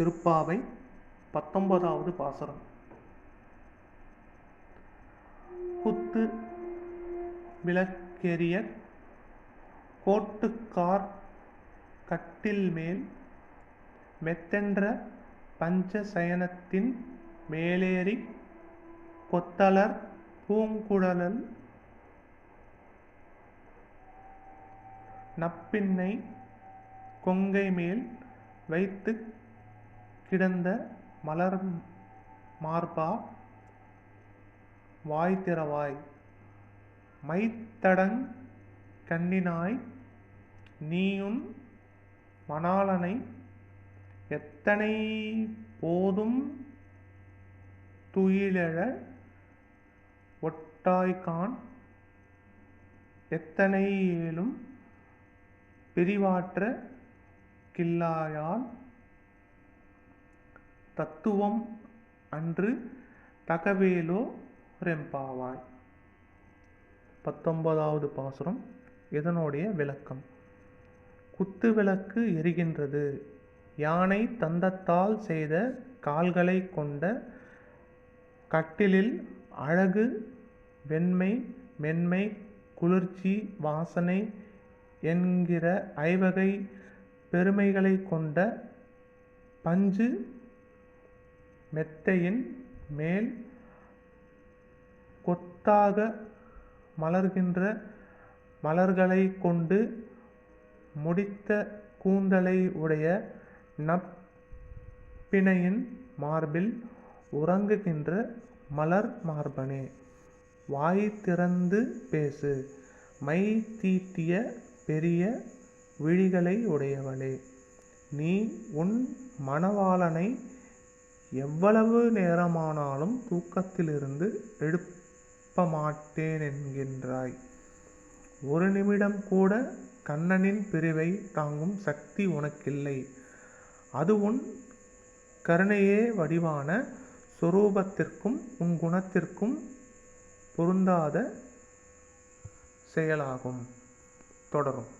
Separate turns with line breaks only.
திருப்பாவை பத்தொன்பதாவது பாசுரம். குத்து விளக்கெரிய கோட்டுக்கார் கட்டில் மேல் மெத்தென்ற பஞ்சசயனத்தின் மேலேறி கொத்தலர் பூங்குழலல் நப்பின்னை கொங்கை மேல் வைத்து கிடந்த மலர் மார்பா? வாய் திறவாய். மைத்தடங் கண்ணினாய் நீயும் மணாளனை எத்தனை போதும் துயிலெழ ஒட்டாய்கான் எத்தனை ஏலும் பிரிவாற்ற கில்லாயால் தத்துவம் அன்று தகவேலோ ரெம்பாவாய். பத்தொன்பதாவது பாசுரம் இதனுடைய விளக்கம்? குத்து விளக்கு எரிகின்றது. யானை தந்தத்தால் செய்த கால்களை கொண்ட கட்டிலில் அழகு வெண்மை மென்மை குளிர்ச்சி வாசனை என்கிற ஐவகை பெருமைகளை கொண்ட பஞ்சு மெத்தையின் மேல் கொத்தாக மலர்கின்ற மலர்களை கொண்டு முடித்த கூந்தலை உடைய நப்பிணையின் மார்பில் உறங்குகின்ற மலர் மார்பனே வாய் திறந்து பேசு. மை தீட்டிய பெரிய விழிகளை உடையவளே நீ உன் மணவாளனை எவ்வளவு நேரமானாலும் தூக்கத்திலிருந்து எழுப்ப மாட்டேன் என்கின்றாய். ஒரு நிமிடம் கூட கண்ணனின் பிரிவை தாங்கும் சக்தி உனக்கில்லை. அது உன் கருணையே வடிவான சொரூபத்திற்கும் உன் குணத்திற்கும் பொருந்தாத செயலாகும். தொடரும்.